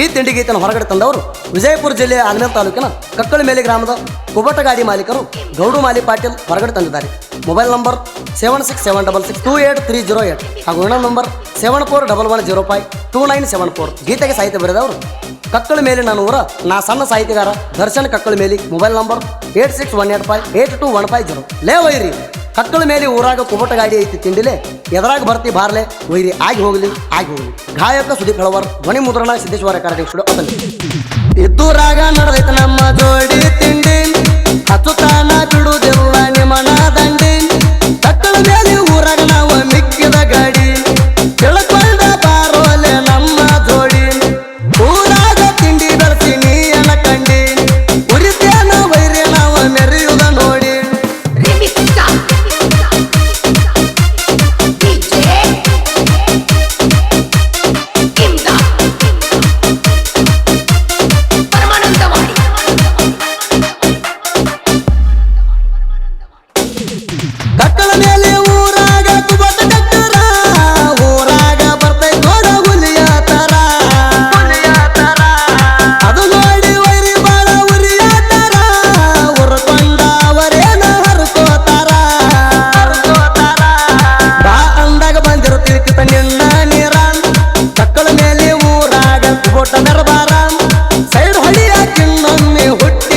ಈ ತಿಂಡಿ ಗೀತನ ಹೊರಗಡೆ ತಂದವರು ವಿಜಯಪುರ ಜಿಲ್ಲೆಯ ಆಗ್ನೇರ್ ತಾಲೂಕಿನ ಕಕ್ಕಳ ಮೇಲೆ ಗ್ರಾಮದ ಕುಬಟ ಗಾಡಿ ಮಾಲೀಕರು ಗೌಡು ಮಾಲಿ ಪಾಟೀಲ್ ಹೊರಗಡೆ ತಂದಿದ್ದಾರೆ. Mobile number seven six seven double six two eight three zero eight ಹಾಗೂ ಇನ್ನೊಂದು number seven four double one zero five two nine seven four. ಗೀತೆಗೆ ಸಾಹಿತ್ಯ ಬರೆದವರು ಕಕ್ಕಳ ಮೇಲೆ ನಾನು ಊರ ನಾ ಸಣ್ಣ ಸಾಹಿತ್ಯಗಾರ ದರ್ಶನ್ ಕಕ್ಕಳ ಮೇಲೆ mobile number eight six one eight five eight two one five zero. ಲೇ ವೈರಿ! ಕಕ್ಕಳ ಮೇಲೆ ಊರಾಗ ಕುಮಟ ಗಾಡಿ ಐತಿ ತಿಂಡಿಲೆ, ಎದರಾಗ ಬರ್ತಿ ಬಾರ್ಲೆ, ವೈರಿ ಆಗಿ ಹೋಗ್ಲಿ ಆಗಿ ಹೋಗ್ಲಿ. ಗಾಯಕ ಸುದೀಪ್ ಹಳವರ್ ಧ್ವನಿ ಮುದ್ರಣ ಸಿದ್ದೇಶ್ವರ ಕಾರ್ಯಕ್ರಮ ಇದ್ದೂರಾಗ ನಡೆದೈತೆ ನಮ್ಮ ಜೋಡಿ ತಿಂಡಿ. ಹುಟ್ಟಿ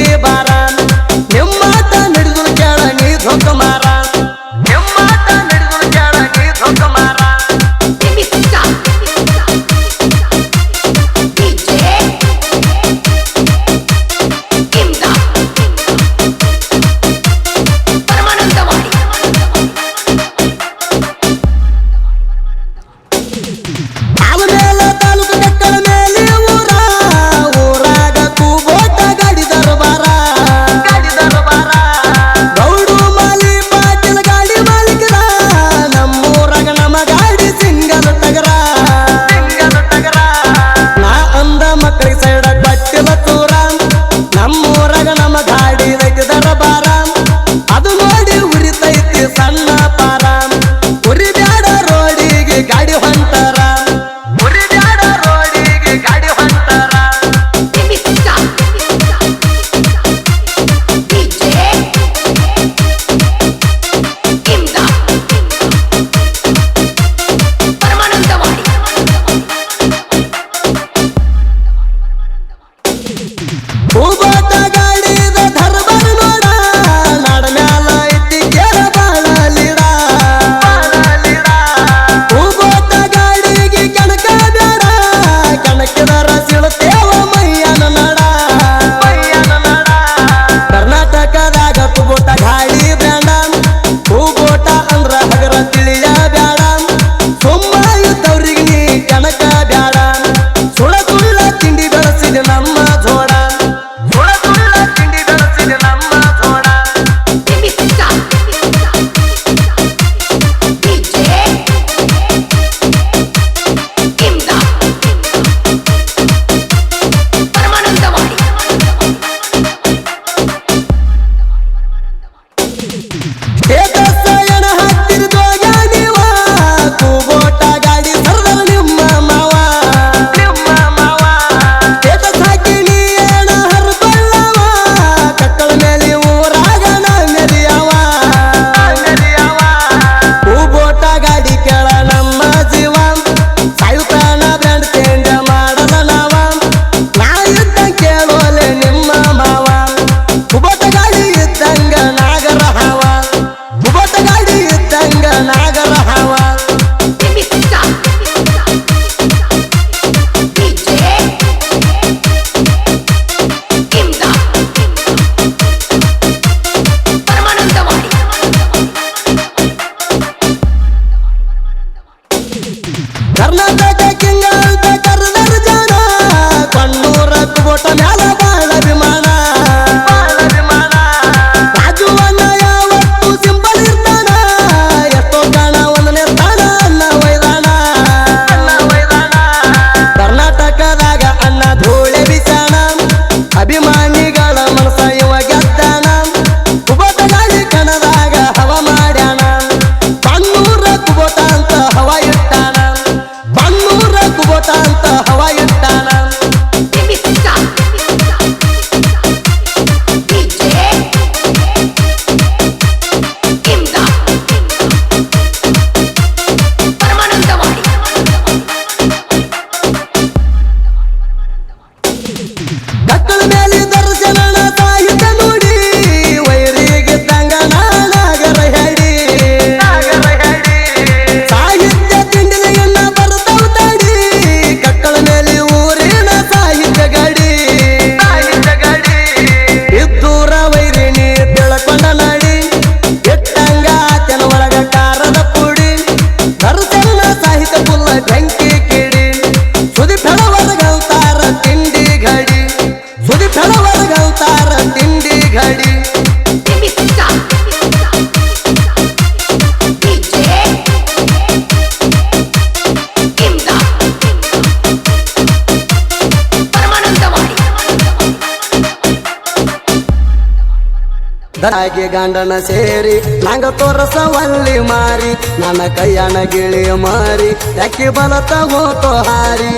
ದನಾಗಿ ಗಂಡನ ಸೇರಿ ನಂಗ ತೋರಸವಲ್ಲಿ ಮಾರಿ ನನ್ನ ಕೈಯಣ ಗಿಳಿ ಮಾರಿ ಯಾಕೆ ಬಲತ ಹೋತೋ ಹಾರಿ?